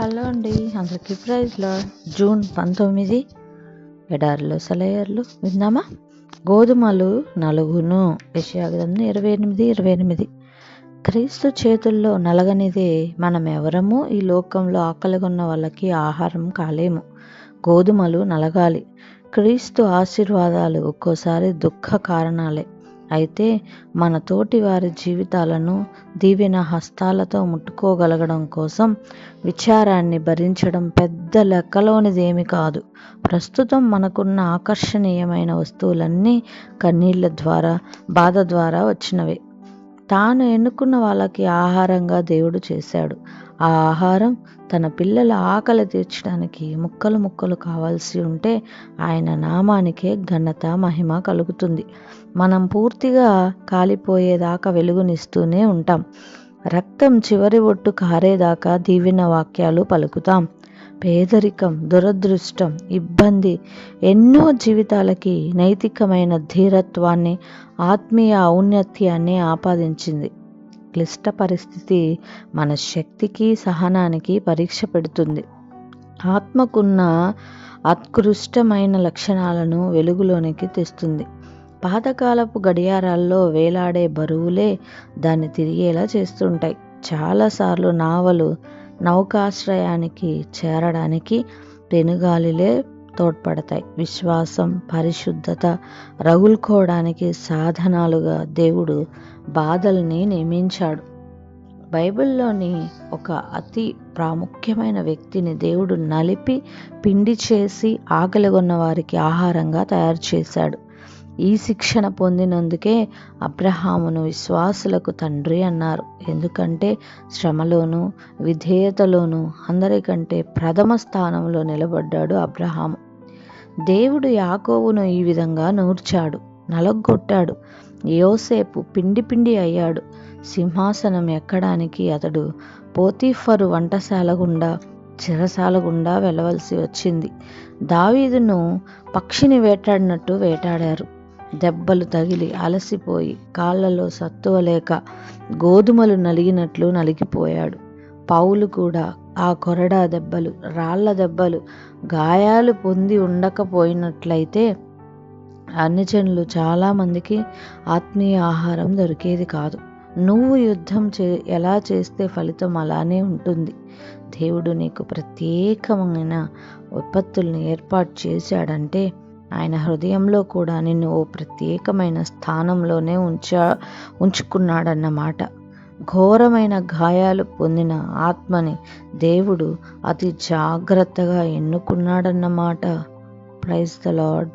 Hello అండి. అందరికీ ప్రైజ్లో జూన్ పంతొమ్మిది ఎడారిలో సెలయర్లు విందామా గోధుమలు నలుగును యశాగ్రంథం ఇరవై ఎనిమిది ఇరవై ఎనిమిది. క్రీస్తు చేతుల్లో నలగనిదే మనం ఎవరము ఈ లోకంలో ఆకలిగొన్న వాళ్ళకి ఆహారం కాలేము. గోధుమలు నలగాలి. క్రీస్తు ఆశీర్వాదాలు ఒక్కోసారి దుఃఖ కారణాలే. అయితే మన తోటి వారి జీవితాలను దీవెన హస్తాలతో ముట్టుకోగలగడం కోసం విచారాన్ని భరించడం పెద్ద లెక్కలోనిదేమి కాదు. ప్రస్తుతం మనకున్న ఆకర్షణీయమైన వస్తువులన్నీ కన్నీళ్ళ ద్వారా బాధ ద్వారా వచ్చినవే. తాను ఎన్నుకున్న వాళ్ళకి ఆహారంగా దేవుడు చేశాడు. ఆ ఆహారం తన పిల్లల ఆకలి తీర్చడానికి ముక్కలు ముక్కలు కావాల్సి ఉంటే ఆయన నామానికే ఘనత మహిమ కలుగుతుంది. మనం పూర్తిగా కాలిపోయేదాకా వెలుగునిస్తూనే ఉంటాం. రక్తం చివరి ఒట్టు కారేదాకా దీవెన వాక్యాలు పలుకుతాం. పేదరికం దురదృష్టం ఇబ్బంది ఎన్నో జీవితాలకి నైతికమైన ధీరత్వాన్ని ఆత్మీయ ఔన్నత్యాన్ని ఆపాదించింది. క్లిష్ట పరిస్థితి మన శక్తికి సహనానికి పరీక్ష పెడుతుంది. ఆత్మకున్న అత్కృష్టమైన లక్షణాలను వెలుగులోనికి తెస్తుంది. పాతకాలపు గడియారాల్లో వేలాడే బరువులే దాన్ని తిరిగేలా చేస్తుంటాయి. చాలాసార్లు నావలు నౌకాశ్రయానికి చేరడానికి పెనుగాలిలే తోడ్పడతాయి. విశ్వాసం పరిశుద్ధత రగులుకోవడానికి సాధనాలుగా దేవుడు బాధల్ని నియమించాడు. బైబిల్లోని ఒక అతి ప్రాముఖ్యమైన వ్యక్తిని దేవుడు నలిపి పిండి చేసి ఆకలిగొన్న వారికి ఆహారంగా తయారు చేశాడు. ఈ శిక్షణ పొందినందుకే అబ్రహామును విశ్వాసులకు తండ్రి అన్నారు. ఎందుకంటే శ్రమలోనూ విధేయతలోనూ అందరికంటే ప్రథమ స్థానంలో నిలబడ్డాడు అబ్రహాము. దేవుడు యాకోవును ఈ విధంగా నూర్చాడు నలగొట్టాడు. యోసేపు పిండి పిండి అయ్యాడు. సింహాసనం ఎక్కడానికి అతడు పోతీఫరు వంటశాల గుండా చిరసాల గుండా వెళ్ళవలసి వచ్చింది. దావీదును పక్షిని వేటాడినట్టు వేటాడారు. దెబ్బలు తగిలి అలసిపోయి కాళ్ళలో సత్తువ లేక గోధుమలు నలిగినట్లు నలిగిపోయాడు. పౌలు కూడా ఆ కొరడా దెబ్బలు రాళ్ళ దెబ్బలు గాయాలు పొంది ఉండకపోయినట్లయితే అన్నిచనులు చాలామందికి ఆత్మీయ ఆహారం దొరికేది కాదు. నువ్వు యుద్ధం చే ఎలా చేస్తే ఫలితం అలానే ఉంటుంది. దేవుడు నీకు ప్రత్యేకమైన విపత్తుల్ని ఏర్పాటు చేశాడంటే ఆయన హృదయంలో కూడా నిన్ను ఓ ప్రత్యేకమైన స్థానంలోనే ఉంచా ఉంచుకున్నాడన్నమాట. ఘోరమైన గాయాలు పొందిన ఆత్మని దేవుడు అతి జాగ్రత్తగా ఎన్నుకున్నాడన్నమాట. Praise the lord